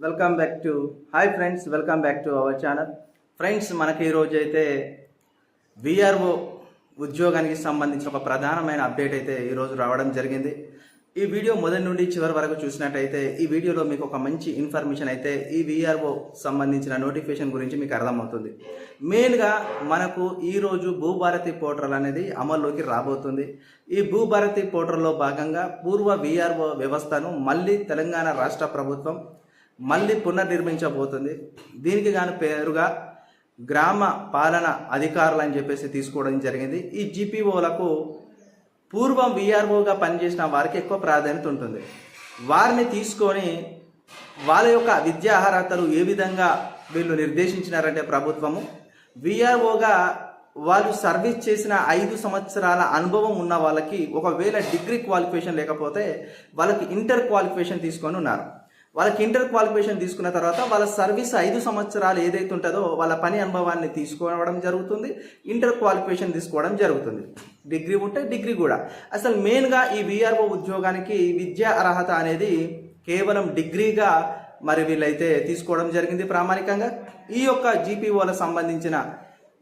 Welcome back to hi friends welcome back to our channel friends మనకి ఈరోజు అయితే VRO ఉద్యోగానికి సంబంధించిన ఒక ప్రధానమైన అప్డేట్ అయితే ఈరోజు రావడం జరిగింది. ఈ వీడియో మొదటి నుండి చివరి వరకు చూసినట్టయితే ఈ వీడియోలో మీకు ఒక మంచి ఇన్ఫర్మేషన్ అయితే ఈ విఆర్ఓ సంబంధించిన నోటిఫికేషన్ గురించి మీకు అర్థమవుతుంది. మెయిన్గా మనకు ఈరోజు భూభారతి పోర్టల్ అనేది అమల్లోకి రాబోతుంది. ఈ భూభారతి పోర్టల్లో భాగంగా పూర్వ విఆర్ఓ వ్యవస్థను మళ్ళీ తెలంగాణ రాష్ట్ర ప్రభుత్వం మళ్ళీ పునర్నిర్మించబోతుంది. దీనికి గాను పేరుగా గ్రామ పాలన అధికారులు అని చెప్పేసి తీసుకోవడం జరిగింది. ఈ జీపీఓలకు పూర్వం విఆర్ఓగా పనిచేసిన వారికి ఎక్కువ ప్రాధాన్యత ఉంటుంది. వారిని తీసుకొని వాళ్ళ యొక్క విద్యా అర్హతలు ఏ విధంగా వీళ్ళు నిర్దేశించినారంటే ప్రభుత్వము విఆర్ఓగా వాళ్ళు సర్వీస్ చేసిన ఐదు సంవత్సరాల అనుభవం ఉన్న వాళ్ళకి ఒకవేళ డిగ్రీ క్వాలిఫికేషన్ లేకపోతే వాళ్ళకి ఇంటర్ క్వాలిఫికేషన్ తీసుకొని ఉన్నారు. వాళ్ళకి ఇంటర్ క్వాలిఫికేషన్ తీసుకున్న తర్వాత వాళ్ళ సర్వీస్ ఐదు సంవత్సరాలు ఏదైతే ఉంటుందో వాళ్ళ పని అనుభవాన్ని తీసుకోవడం జరుగుతుంది ఇంటర్ క్వాలిఫికేషన్ తీసుకోవడం జరుగుతుంది. డిగ్రీ ఉంటే డిగ్రీ కూడా. అసలు మెయిన్గా ఈ విఆర్ఓ ఉద్యోగానికి విద్యా అర్హత అనేది కేవలం డిగ్రీగా మరి వీళ్ళైతే తీసుకోవడం జరిగింది ప్రామాణికంగా. ఈ యొక్క జీపీఓలకు సంబంధించిన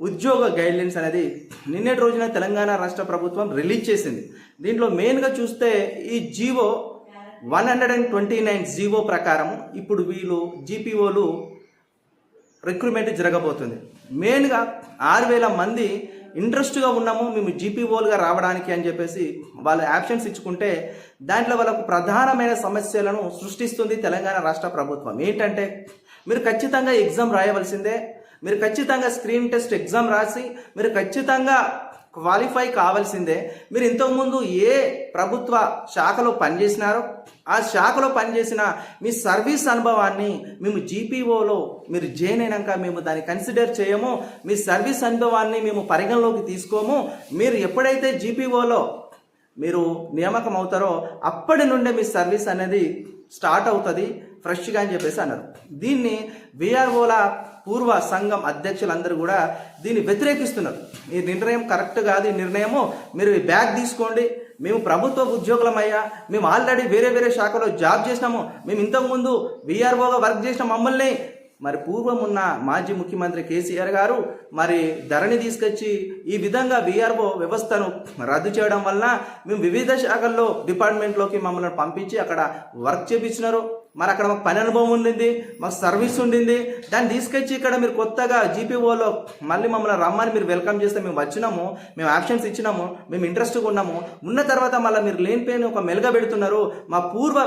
ఉద్యోగ గైడ్లైన్స్ అనేది నిన్నటి రోజున తెలంగాణ రాష్ట్ర ప్రభుత్వం రిలీజ్ చేసింది. దీంట్లో మెయిన్గా చూస్తే ఈ GO one hundred and twenty nine GO ప్రకారం ఇప్పుడు వీళ్ళు జీపీఓలు రిక్రూట్మెంట్ జరగబోతుంది. మెయిన్గా ఆరు వేల మంది ఇంట్రెస్ట్గా ఉన్నాము మేము జీపీఓలుగా రావడానికి అని చెప్పేసి వాళ్ళు యాప్షన్స్ ఇచ్చుకుంటే దాంట్లో వాళ్ళకు ప్రధానమైన సమస్యలను సృష్టిస్తుంది తెలంగాణ రాష్ట్ర ప్రభుత్వం. ఏంటంటే మీరు ఖచ్చితంగా ఎగ్జామ్ రాయవలసిందే మీరు ఖచ్చితంగా స్క్రీన్ టెస్ట్ ఎగ్జామ్ రాసి మీరు ఖచ్చితంగా క్వాలిఫై కావాల్సిందే. మీరు ఇంతకుముందు ఏ ప్రభుత్వ శాఖలో పనిచేసినారో ఆ శాఖలో పనిచేసిన మీ సర్వీస్ అనుభవాన్ని మేము జీపీఓలో మీరు జాయిన్ అయినాక మేము దాన్ని కన్సిడర్ చేయము. మీ సర్వీస్ అనుభవాన్ని మేము పరిగణలోకి తీసుకోము. మీరు ఎప్పుడైతే జీపీఓలో మీరు నియామకం అవుతారో అప్పటి నుండే మీ సర్వీస్ అనేది స్టార్ట్ అవుతుంది. ఫ్రెష్గా అని చెప్పేసి అన్నారు. దీన్ని విఆర్ఓల పూర్వ సంఘం అధ్యక్షులందరూ కూడా దీన్ని వ్యతిరేకిస్తున్నారు. ఈ నిర్ణయం కరెక్ట్ కాదు ఈ నిర్ణయము మీరు ఈ బ్యాగ్ తీసుకోండి మేము ప్రభుత్వ ఉద్యోగులమయ్యా మేము ఆల్రెడీ వేరే వేరే శాఖలో జాబ్ చేసినాము మేము ఇంతకుముందు విఆర్ఓగా వర్క్ చేసిన మమ్మల్ని మరి పూర్వం ఉన్న మాజీ ముఖ్యమంత్రి కేసీఆర్ గారు మరి ధరణి తీసుకొచ్చి ఈ విధంగా విఆర్ఓ వ్యవస్థను రద్దు చేయడం వలన మేము వివిధ శాఖల్లో డిపార్ట్మెంట్లోకి మమ్మల్ని పంపించి అక్కడ వర్క్ చేపించినారు. మరి అక్కడ మాకు పని అనుభవం ఉండింది మాకు సర్వీస్ ఉండింది. దాన్ని తీసుకొచ్చి ఇక్కడ మీరు కొత్తగా జీపీఓలో మళ్ళీ మమ్మల్ని రమ్మని మీరు వెల్కమ్ చేస్తే మేము వచ్చినాము మేము ఆప్షన్స్ ఇచ్చినాము మేము ఇంట్రెస్ట్గా ఉన్నాము. ఉన్న తర్వాత మళ్ళీ మీరు లేనిపోయిన ఒక మెలుగ పెడుతున్నారు. మా పూర్వ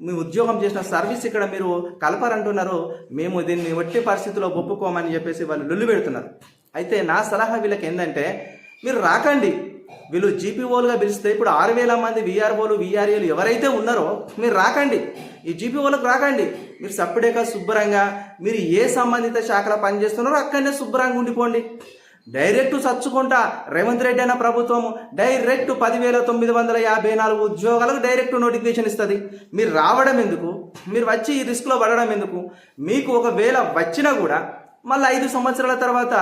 మీ ఉద్యోగం చేసిన సర్వీస్ ఇక్కడ మీరు కలపరంటున్నారు మేము దీన్ని వట్టి పరిస్థితిలో ఒప్పుకోమని చెప్పేసి వాళ్ళు లొల్లు పెడుతున్నారు. అయితే నా సలహా వీళ్ళకి ఏంటంటే మీరు రాకండి. వీళ్ళు జీపీఓలుగా పిలిస్తే ఇప్పుడు ఆరు వేల మంది విఆర్ఓలు విఆర్ఏలు ఎవరైతే ఉన్నారో మీరు రాకండి. ఈ జీపీఓలకు రాకండి. మీరు సప్పుడేగా శుభ్రంగా మీరు ఏ సంబంధిత శాఖలో పనిచేస్తున్నారో అక్కడనే శుభ్రంగా ఉండిపోండి. డైరెక్ట్ చచ్చుకుంటా రేవంత్ రెడ్డి అన్న ప్రభుత్వం డైరెక్ట్ పదివేల తొమ్మిది వందల యాభై నాలుగు ఉద్యోగాలకు డైరెక్ట్ నోటిఫికేషన్ ఇస్తుంది. మీరు రావడం ఎందుకు? మీరు వచ్చి ఈ రిస్క్లో పడడం ఎందుకు? మీకు ఒకవేళ వచ్చినా కూడా మళ్ళీ ఐదు సంవత్సరాల తర్వాత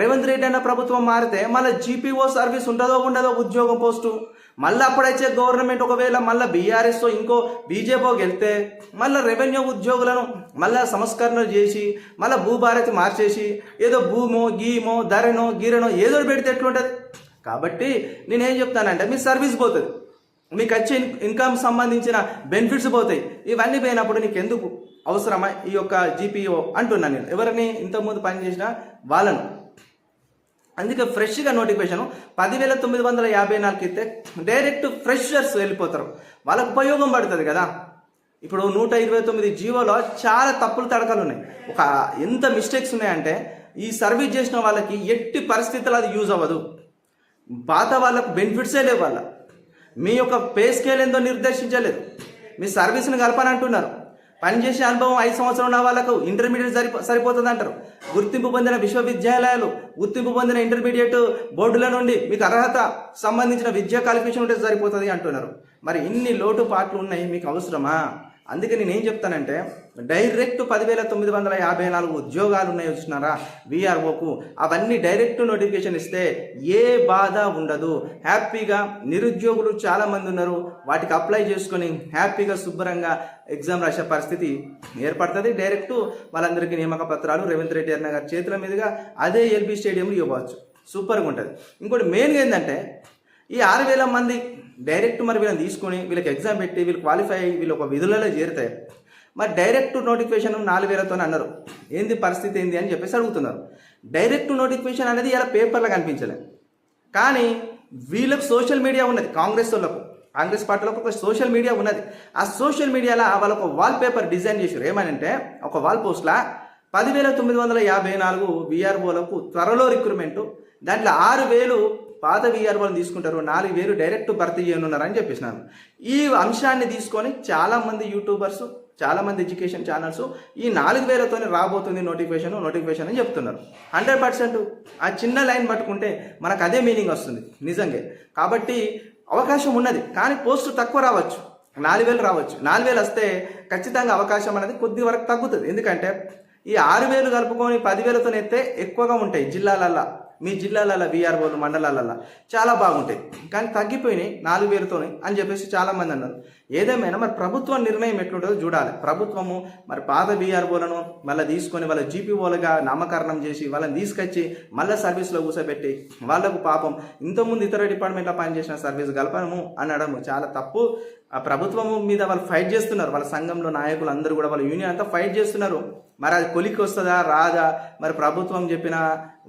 రేవంత్ రెడ్డి అన్న ప్రభుత్వం మారితే మళ్ళీ జీపీఓ సర్వీస్ ఉండదో ఉండదో ఉద్యోగం పోస్టు. మళ్ళీ అప్పుడైతే గవర్నమెంట్ ఒకవేళ మళ్ళీ బీఆర్ఎస్తో ఇంకో బీజేపీకి వెళ్తే మళ్ళీ రెవెన్యూ ఉద్యోగులను మళ్ళీ సంస్కరణలు చేసి మళ్ళీ భూభారతి మార్చేసి ఏదో భూమో గీమో ధరనో గీరనో ఏదో పెడితే ఎట్లుంటుంది? కాబట్టి నేనేం చెప్తానంటే మీ సర్వీస్ పోతుంది. మీకు వచ్చే ఇన్కమ్ సంబంధించిన బెనిఫిట్స్ పోతాయి. ఇవన్నీ పోయినప్పుడు నీకు ఎందుకు అవసరమా ఈ యొక్క జీపీఓ అంటున్నాను నేను. ఎవరిని ఇంతకుముందు పనిచేసిన వాళ్ళను. అందుకే ఫ్రెష్గా నోటిఫికేషన్ పదివేల తొమ్మిది వందల యాభై నాలుగు ఇస్తే డైరెక్ట్ ఫ్రెషర్స్ వెళ్ళిపోతారు. వాళ్ళకు ఉపయోగం పడుతుంది కదా. ఇప్పుడు నూట ఇరవై తొమ్మిది జీవోలో చాలా తప్పులు తడకలు ఉన్నాయి. ఒక ఎంత మిస్టేక్స్ ఉన్నాయంటే ఈ సర్వీస్ చేసిన వాళ్ళకి ఎట్టి పరిస్థితులు అది యూజ్ అవ్వదు. పాత వాళ్ళకు బెనిఫిట్సే లేవు వాళ్ళ. మీ యొక్క పే స్కేల్ ఏందో నిర్దేశించలేదు. మీ సర్వీస్ని కలపాలంటున్నారు. పనిచేసే అనుభవం ఐదు సంవత్సరం ఉన్న వాళ్ళకు ఇంటర్మీడియట్ సరిపో సరిపోతుంది అంటారు గుర్తింపు పొందిన విశ్వవిద్యాలయాలు గుర్తింపు పొందిన ఇంటర్మీడియట్ బోర్డుల నుండి మీకు అర్హత సంబంధించిన విద్యా క్వాలిఫికేషన్ ఉంటే సరిపోతుంది అంటున్నారు. మరి ఇన్ని లోటుపాట్లు ఉన్నాయి మీకు అవసరమా? అందుకే నేను ఏం చెప్తానంటే డైరెక్ట్ పదివేల తొమ్మిది వందల యాభై నాలుగు ఉద్యోగాలు ఉన్నాయి చూసినారా విఆర్ఓకు అవన్నీ డైరెక్ట్ నోటిఫికేషన్ ఇస్తే ఏ బాధ ఉండదు. హ్యాపీగా నిరుద్యోగులు చాలామంది ఉన్నారు. వాటికి అప్లై చేసుకొని హ్యాపీగా శుభ్రంగా ఎగ్జామ్ రాసే పరిస్థితి ఏర్పడుతుంది. డైరెక్ట్ వాళ్ళందరికీ నియామక పత్రాలు రేవంత్ రెడ్డి అన్న గారి చేతుల మీదుగా అదే ఎల్బీ స్టేడియంలో ఇవ్వచ్చు. సూపర్గా ఉంటుంది. ఇంకోటి మెయిన్గా ఏంటంటే ఈ ఆరు వేల మంది డైరెక్ట్ మరి వీళ్ళని తీసుకొని వీళ్ళకి ఎగ్జామ్ పెట్టి వీళ్ళు క్వాలిఫై అయ్యి వీళ్ళు ఒక విధులలో చేరుతాయి మరి డైరెక్ట్ నోటిఫికేషన్ నాలుగు వేలతో అన్నారు. ఏంది పరిస్థితి ఏంది అని చెప్పేసి అడుగుతున్నారు. డైరెక్ట్ నోటిఫికేషన్ అనేది ఇలా పేపర్లో కనిపించలేదు కానీ వీళ్ళకు సోషల్ మీడియా ఉన్నది కాంగ్రెస్ వాళ్ళకు కాంగ్రెస్ పార్టీలకు ఒక సోషల్ మీడియా ఉన్నది. ఆ సోషల్ మీడియాలో వాళ్ళకు వాల్ పేపర్ డిజైన్ చేశారు. ఏమనంటే ఒక వాల్ పోస్ట్లా పదివేల తొమ్మిది వందల యాభై నాలుగు విఆర్ఓలకు త్వరలో రిక్రూట్మెంట్ దాంట్లో ఆరు వేలు పాత విఆర్ఓలు తీసుకుంటారు నాలుగు వేలు డైరెక్ట్ భర్తీ చేయనున్నారని చెప్పేసినాను ఈ అంశాన్ని తీసుకొని చాలామంది యూట్యూబర్స్ చాలామంది ఎడ్యుకేషన్ ఛానల్స్ ఈ నాలుగు వేలతోనే రాబోతుంది నోటిఫికేషన్ నోటిఫికేషన్ అని చెప్తున్నారు. హండ్రెడ్ పర్సెంట్ ఆ చిన్న లైన్ పట్టుకుంటే మనకు అదే మీనింగ్ వస్తుంది నిజంగా. కాబట్టి అవకాశం ఉన్నది కానీ పోస్ట్ తక్కువ రావచ్చు నాలుగు వేలు రావచ్చు. నాలుగు వేలు వస్తే ఖచ్చితంగా అవకాశం అనేది కొద్ది వరకు తగ్గుతుంది. ఎందుకంటే ఈ ఆరు వేలు కలుపుకొని పదివేలతో ఎత్తే ఎక్కువగా ఉంటాయి జిల్లాలల్లో. మీ జిల్లాలలో విఆర్ఓలు మండలాలలో చాలా బాగుంటాయి. కానీ తగ్గిపోయినాయి నాలుగు వేలతోనే అని చెప్పేసి చాలామంది అన్నారు. ఏదేమైనా మరి ప్రభుత్వం నిర్ణయం ఎట్లుంటుందో చూడాలి. ప్రభుత్వము మరి పాత విఆర్ఓలను మళ్ళీ తీసుకొని వాళ్ళ జీపీఓలుగా నామకరణం చేసి వాళ్ళని తీసుకొచ్చి మళ్ళీ సర్వీస్లో కూర్చోబెట్టి వాళ్ళకు పాపం ఇంతకుముందు ఇతర డిపార్ట్మెంట్లో పనిచేసిన సర్వీస్ కలపడము అనడము చాలా తప్పు. ఆ ప్రభుత్వము మీద వాళ్ళు ఫైట్ చేస్తున్నారు. వాళ్ళ సంఘంలో నాయకులు అందరూ కూడా వాళ్ళ యూనియన్ అంతా ఫైట్ చేస్తున్నారు. మరి అది కొలికి వస్తుందా? రాదా? మరి ప్రభుత్వం చెప్పిన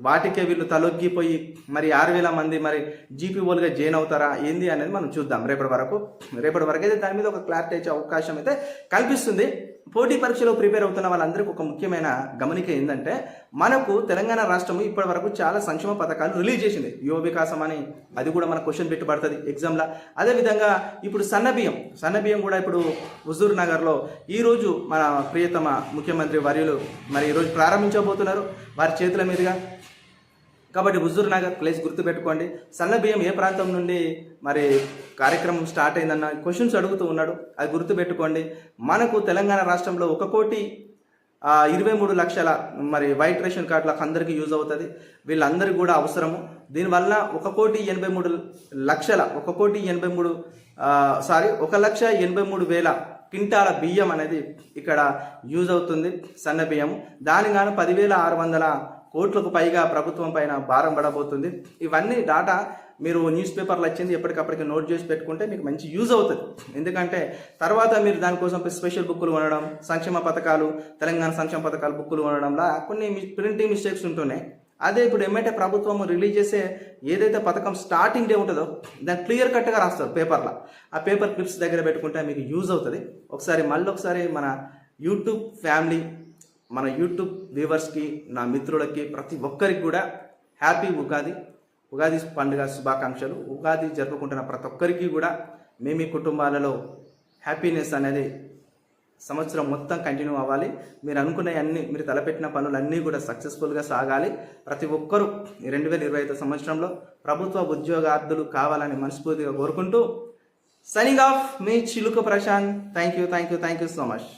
వాటికే వీళ్ళు తలొగ్గిపోయి మరి ఆరు వేల మంది మరి జీపీఓలుగా జైన్ అవుతారా? ఏంది అనేది మనం చూద్దాం. రేపటి వరకు రేపటి వరకు అయితే దాని మీద ఒక క్లారిటీ ఇచ్చే అవకాశం అయితే కల్పిస్తుంది. పోటీ పరీక్షలో ప్రిపేర్ అవుతున్న వాళ్ళందరికీ ఒక ముఖ్యమైన గమనిక ఏంటంటే మనకు తెలంగాణ రాష్ట్రం ఇప్పటి వరకు చాలా సంక్షేమ పథకాలు రిలీజ్ చేసింది. యువ వికాసం అని అది కూడా మన క్వశ్చన్ పెట్టి పడుతుంది ఎగ్జామ్లో అదేవిధంగా ఇప్పుడు సన్నబియ్యం సన్నబియ్యం కూడా ఇప్పుడు హుజూర్ నగర్లో ఈరోజు మన ప్రియతమ ముఖ్యమంత్రి వర్యులు మరి ఈరోజు ప్రారంభించబోతున్నారు. వారి చేతుల మీదుగా కాబట్టి హుజూర్ నగర్ ప్లేస్ గుర్తుపెట్టుకోండి. సన్న బియ్యం ఏ ప్రాంతం నుండి మరి కార్యక్రమం స్టార్ట్ అయిందన్న క్వశ్చన్స్ అడుగుతూ ఉన్నాడు. అది గుర్తుపెట్టుకోండి. మనకు తెలంగాణ రాష్ట్రంలో ఒక కోటి ఇరవై మూడు లక్షల మరి వైట్ రేషన్ కార్డులకు అందరికీ యూజ్ అవుతుంది. వీళ్ళందరికీ కూడా అవసరము. దీనివల్ల ఒక కోటి ఎనభై మూడు లక్షల ఒక కోటి ఎనభై మూడు సారీ ఒక లక్ష ఎనభై మూడు వేల క్వింటాల బియ్యం అనేది ఇక్కడ యూజ్ అవుతుంది సన్న బియ్యం దానిగాను పదివేల ఆరు వందల కోట్లకు పైగా ప్రభుత్వం పైన భారం పడబోతుంది. ఇవన్నీ డాటా మీరు న్యూస్ పేపర్లు వచ్చింది ఎప్పటికప్పటికి నోట్ చేసి పెట్టుకుంటే మీకు మంచి యూజ్ అవుతుంది. ఎందుకంటే తర్వాత మీరు దానికోసం స్పెషల్ బుక్కులు కొనడం సంక్షేమ పథకాలు తెలంగాణ సంక్షేమ పథకాలు బుక్కులు కొనడంలా కొన్ని ప్రింటింగ్ మిస్టేక్స్ ఉంటున్నాయి. అదే ఇప్పుడు ఏమంటే ప్రభుత్వం రిలీజ్ చేసే ఏదైతే పథకం స్టార్టింగ్ డే ఉంటుందో దాన్ని క్లియర్ కట్గా రాస్తారు పేపర్లో ఆ పేపర్ క్లిప్స్ దగ్గర పెట్టుకుంటే మీకు యూజ్ అవుతుంది. ఒకసారి మళ్ళీ ఒకసారి మన యూట్యూబ్ ఫ్యామిలీ మన యూట్యూబ్ వ్యూవర్స్కి నా మిత్రులకి ప్రతి ఒక్కరికి కూడా హ్యాపీ ఉగాది. ఉగాది పండుగ శుభాకాంక్షలు. ఉగాది జరుపుకుంటున్న ప్రతి ఒక్కరికి కూడా మీ మీ కుటుంబాలలో హ్యాపీనెస్ అనేది సంవత్సరం మొత్తం కంటిన్యూ అవ్వాలి. మీరు అనుకున్న అన్ని మీరు తలపెట్టిన పనులన్నీ కూడా సక్సెస్ఫుల్గా సాగాలి. ప్రతి ఒక్కరూ రెండు వేల ఇరవై ఐదు సంవత్సరంలో ప్రభుత్వ ఉద్యోగార్థులు కావాలని మనస్ఫూర్తిగా కోరుకుంటూ signing off me Chiluka Prashanth. Thank you thank you thank you so much